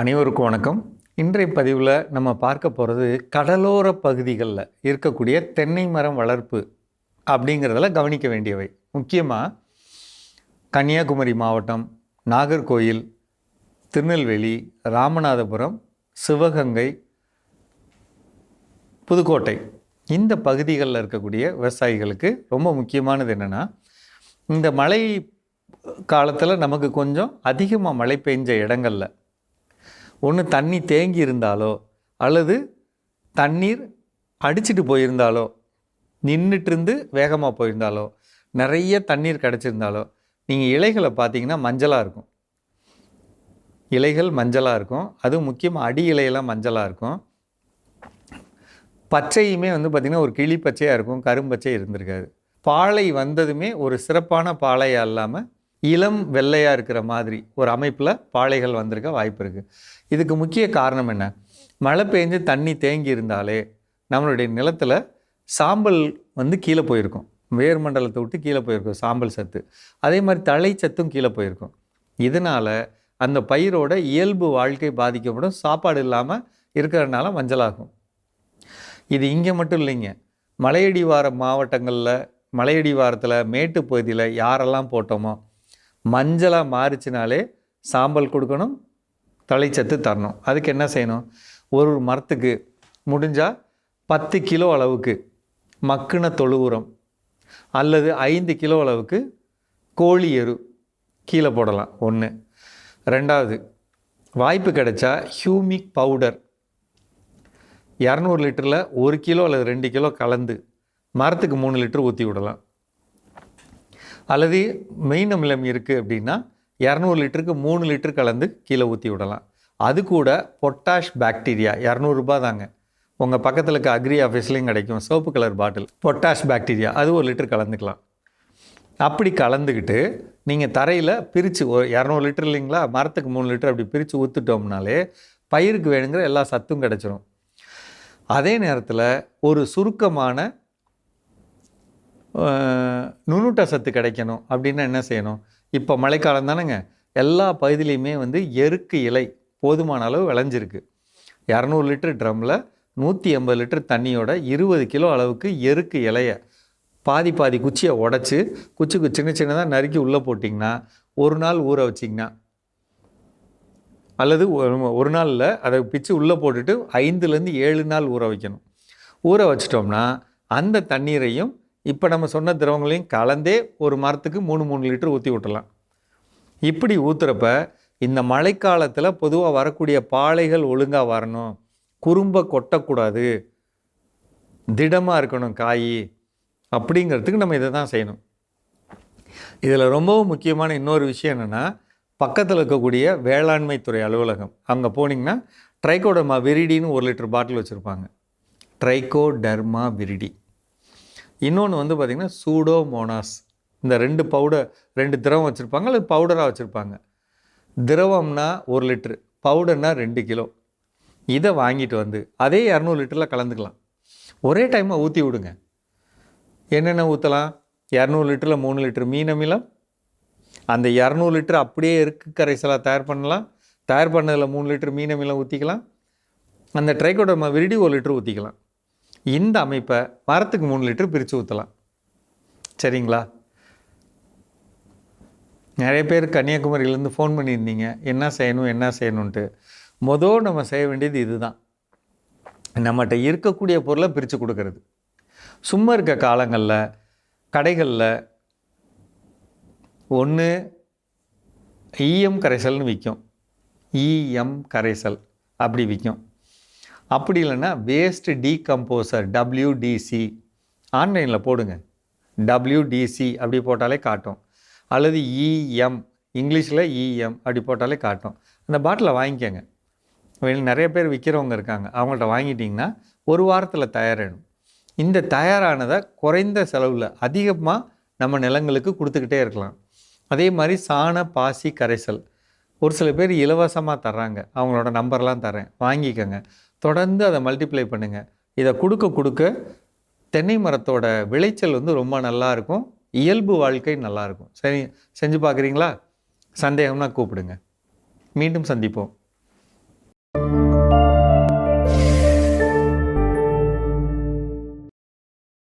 அனைவருக்கும் வணக்கம். இன்றைய பதிவில் நம்ம பார்க்க போகிறது கடலோர பகுதிகளில் இருக்கக்கூடிய தென்னை மரம் வளர்ப்பு அப்படிங்கிறதெல்லாம் கவனிக்க வேண்டியவை. முக்கியமாக கன்னியாகுமரி மாவட்டம் நாகர்கோயில் திருநெல்வேலி ராமநாதபுரம் சிவகங்கை புதுக்கோட்டை. இந்த பகுதிகளில் இருக்கக்கூடிய விவசாயிகளுக்கு ரொம்ப முக்கியமானது என்னென்னா இந்த மழை காலத்தில் நமக்கு கொஞ்சம் அதிகமாக மழை பெஞ்ச இடங்களில் ஒன்று தண்ணி தேங்கி இருந்தாலோ அல்லது தண்ணீர் அடிச்சிட்டு போயிருந்தாலோ நின்றுட்டு இருந்து வேகமாக போயிருந்தாலோ நிறைய தண்ணீர் கிடச்சிருந்தாலோ நீங்கள் இலைகளை பார்த்தீங்கன்னா மஞ்சளாக இருக்கும். இலைகள் மஞ்சளாக இருக்கும். அதுவும் முக்கியமாக அடி இலையெல்லாம் மஞ்சளாக இருக்கும். பச்சையுமே வந்து பார்த்திங்கன்னா ஒரு கிளி பச்சையாக இருக்கும் கரும்பச்சை இருந்திருக்காது. பாலை வந்ததுமே ஒரு சிறப்பான பாலையாக இல்லாமல் இளம் வெள்ளையாக இருக்கிற மாதிரி ஒரு அமைப்பில் பாலைகள் வந்திருக்க வாய்ப்பு இருக்குது இதுக்கு முக்கிய காரணம் என்ன? மழை பெஞ்சு தண்ணி தேங்கி இருந்தாலே நம்மளுடைய நிலத்தில் சாம்பல் வந்து கீழே போயிருக்கும். வேர் மண்டலத்தை விட்டு கீழே போயிருக்கும் சாம்பல் சத்து. அதே மாதிரி தழை சத்தும் கீழே போயிருக்கும். இதனால் அந்த பயிரோட இயல்பு வாழ்க்கை பாதிக்கப்படும். சாப்பாடு இல்லாமல் இருக்கிறதுனால மஞ்சளாகும். இது இங்கே மட்டும் இல்லைங்க. மலையடிவார மாவட்டங்களில் மலையடிவாரத்தில் மேட்டு பகுதியில் யாரெல்லாம் போட்டோமோ மஞ்சளாக மாறிச்சினாலே சாம்பல் கொடுக்கணும் தழைச்சத்து தரணும். அதுக்கு என்ன செய்யணும்? ஒரு ஒரு மரத்துக்கு முடிஞ்சால் பத்து கிலோ அளவுக்கு மக்குன தொழு உரம் அல்லது ஐந்து கிலோ அளவுக்கு கோழி எரு கீழே போடலாம். ஒன்று ரெண்டாவது வாய்ப்பு கிடைச்சா ஹியூமிக் பவுடர். இரநூறு லிட்டரில் ஒரு கிலோ அல்லது ரெண்டு கிலோ கலந்து மரத்துக்கு மூணு லிட்டர் ஊற்றி விடலாம். அல்லது மெயின் அமிலம் இருக்குது அப்படின்னா இரநூறு லிட்டருக்கு மூணு லிட்டர் கலந்து கீழே ஊற்றி விடலாம். அது கூட பொட்டாஷ் பாக்டீரியா இரநூறுபா தாங்க. உங்கள் பக்கத்தில் இருக்க அக்ரி ஆஃபீஸ்லேயும் கிடைக்கும். Soap colour bottle potash bacteria அது ஒரு லிட்டர் கலந்துக்கலாம். அப்படி கலந்துக்கிட்டு நீங்கள் தரையில் பிரித்து ஒரு இரநூறு லிட்டர் இல்லைங்களா? மரத்துக்கு மூணு லிட்டர் அப்படி பிரித்து ஊற்றுட்டோம்னாலே பயிருக்கு வேணுங்கிற எல்லா சத்தும் கிடச்சிரும். அதே நேரத்தில் ஒரு சுருக்கமான நுணுட்ட சத்து கிடைக்கணும். அப்படின்னா என்ன செய்யணும்? இப்போ மழைக்காலம் தானேங்க. எல்லா பகுதியிலையுமே வந்து எருக்கு இலை போதுமான அளவு விளைஞ்சிருக்கு. இரநூறு லிட்டர் ட்ரம்மில் நூற்றி எண்பது லிட்டர் தண்ணியோட இருபது கிலோ அளவுக்கு எருக்கு இலையை பாதி பாதி குச்சியை உடச்சி குச்சிக்கு சின்ன சின்னதாக நறுக்கி உள்ளே போட்டிங்கன்னா ஒரு நாள் ஊற வச்சிங்கன்னா அல்லது ஒரு- ஒரு நாளில் அதை பிச்சு உள்ளே போட்டுட்டு ஐந்துலேருந்து ஏழு நாள் ஊற வைக்கணும். ஊற வச்சிட்டோம்னா அந்த தண்ணீரையும் இப்போ நம்ம சொன்ன திரவங்களையும் கலந்தே ஒரு மரத்துக்கு மூணு மூணு லிட்டர் ஊற்றி விட்டலாம் இப்படி ஊற்றுறப்ப இந்த மழைக்காலத்தில் பொதுவாக வரக்கூடிய பாலைகள் ஒழுங்காக வரணும். குறும்ப கொட்டக்கூடாது. திடமாக இருக்கணும் காய் அப்படிங்கிறதுக்கு நம்ம இதை தான் செய்யணும். இதில் ரொம்பவும் முக்கியமான இன்னொரு விஷயம் என்னென்னா பக்கத்தில் இருக்கக்கூடிய வேளாண்மை துறை அலுவலகம். அங்கே போனீங்கன்னா ட்ரைகோடர்மா விரிடின்னு ஒரு லிட்டர் பாட்டில் வச்சுருப்பாங்க. Trichoderma viride. இன்னொன்று வந்து பார்த்திங்கன்னா சூடோமோனாஸ் இந்த ரெண்டு பவுடர் ரெண்டு திரவம் வச்சுருப்பாங்க அல்லது பவுடராக வச்சுருப்பாங்க. திரவம்னா ஒரு லிட்ரு பவுடர்னா ரெண்டு கிலோ. இதை வாங்கிட்டு வந்து அதே இரநூறு லிட்டரில் கலந்துக்கலாம். ஒரே டைமாக ஊற்றி விடுங்க. என்னென்ன ஊற்றலாம் இரநூறு லிட்டரில் மூணு லிட்டர் மீன் அமிலம். அந்த இரநூறு லிட்டர் அப்படியே இருக்கு கரைசலாக தயார் பண்ணலாம். தயார் பண்ணதில் மூணு லிட்டர் மீன் அமிலம் ஊற்றிக்கலாம் அந்த ட்ரைகோடர்மா விரிடி ஒரு லிட்டர் ஊற்றிக்கலாம் இந்த அமைப்பை மரத்துக்கு மூணு லிட்டர் பிரித்து ஊற்றலாம் சரிங்களா? நிறைய பேர் கன்னியாகுமரியிலேருந்து ஃபோன் பண்ணியிருந்தீங்க. என்ன செய்யணும் என்ன செய்யணுன்ட்டு மொதல் நம்ம செய்ய வேண்டியது இதுதான். நம்மகிட்ட இருக்கக்கூடிய பொருளை பிரித்து கொடுக்கறது. சும்மா இருக்க காலங்களில் கடைகளில் ஒன்று ஈஎம் கரைசல்னு விற்கும் ஈஎம் கரைசல் அப்படி விற்கும் அப்படி இல்லைன்னா வேஸ்ட் டீகம்போசர் டபிள்யூடிசி ஆன்லைனில் போடுங்க. டபிள்யூடிசி அப்படி போட்டாலே காட்டும். அல்லது இஎம் இங்கிலீஷில் இஎம் அப்படி போட்டாலே காட்டும். அந்த பாட்டிலை வாங்கிக்கோங்க. வெளியில் நிறைய பேர் விற்கிறவங்க இருக்காங்க. அவங்கள்ட்ட வாங்கிட்டிங்கன்னா ஒரு வாரத்தில் தயாராகிடும் இந்த தயாரானதை குறைந்த செலவில் அதிகமாக நம்ம நிலங்களுக்கு கொடுத்துக்கிட்டே இருக்கலாம். அதே மாதிரி சாண பாசி கரைசல். ஒரு சில பேர் இலவசமாக தர்றாங்க. அவங்களோட நம்பர்லாம் தரேன் வாங்கிக்கோங்க. தொடர்ந்து அதை மல்டிப்ளை பண்ணுங்கள் இதை கொடுக்க கொடுக்க தென்னை மரத்தோட விளைச்சல் வந்து ரொம்ப நல்லாயிருக்கும் இயல்பு வாழ்க்கை நல்லாயிருக்கும் சரி செஞ்சு பார்க்குறீங்களா? சந்தேகம்னா கூப்பிடுங்க. மீண்டும் சந்திப்போம்.